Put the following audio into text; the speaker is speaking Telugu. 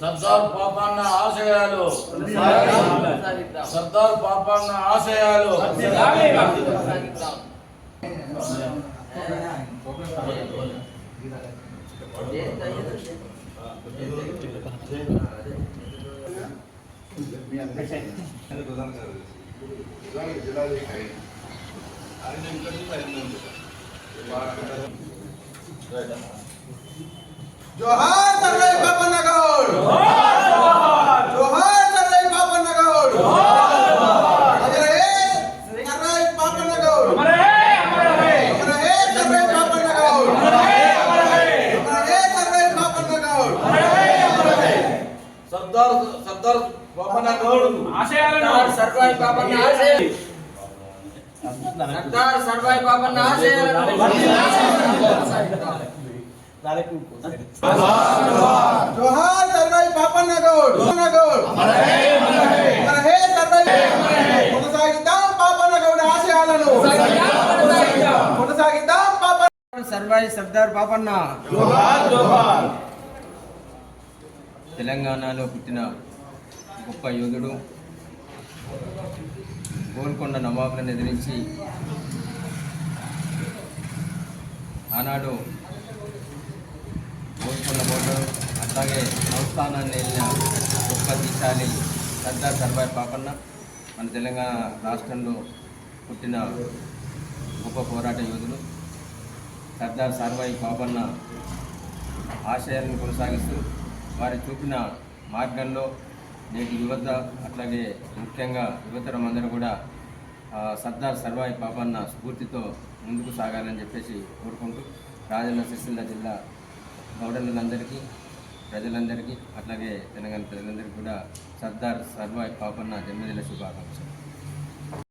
సర్దార్ పాపన్న ఆశయాలు కొనసాగిద్దాం. సర్దార్ పాపన్న ఆశయాలు కొనసాగిద్దాం. జోహార్ సర్దార్ సర్దార్ పాపన్న గౌడ్ సర్దార్ సర్వాయి పాపన్న ఆశయాలు సర్దార్ సర్వాయి పాపన్న ఆశయాలను కొనసాగిద్దాం. జోహార్ సర్వై పాపన్న గౌడ్ పాపన్న గౌడ్ అమరే సర్వై కొనసాగిద్దాం పాపన్న గౌడ్ ఆశయాలను కొనసాగిద్దాం పాపన్న సర్వాయి సర్దార్ పాపన్న జోహార్ జోహార్ తెలంగాణలో పుట్టిన గొప్ప యోధుడు గోల్కొండ నవాబులను ఎదిరించి ఆనాడు గోల్కొండ బోర్డు అట్లాగే సంస్థానాన్ని వెళ్ళిన గొప్ప దిశాలి సర్దార్ సర్వాయి పాపన్న మన తెలంగాణ రాష్ట్రంలో పుట్టిన గొప్ప పోరాట యోధుడు సర్దార్ సర్వాయి పాపన్న ఆశయాలను కొనసాగిస్తూ వారి చూపిన మార్గంలో నేటి యువత అట్లాగే ముఖ్యంగా యువతరం అందరూ కూడా సర్దార్ సర్వాయి పాపన్న స్ఫూర్తితో ముందుకు సాగాలని చెప్పేసి కోరుకుంటూ రాజన్న సిరిసిల్ల జిల్లా గౌడలందరికీ ప్రజలందరికీ అట్లాగే తెలంగాణ ప్రజలందరికీ కూడా సర్దార్ సర్వాయి పాపన్న జన్మదిన శుభాకాంక్షలు.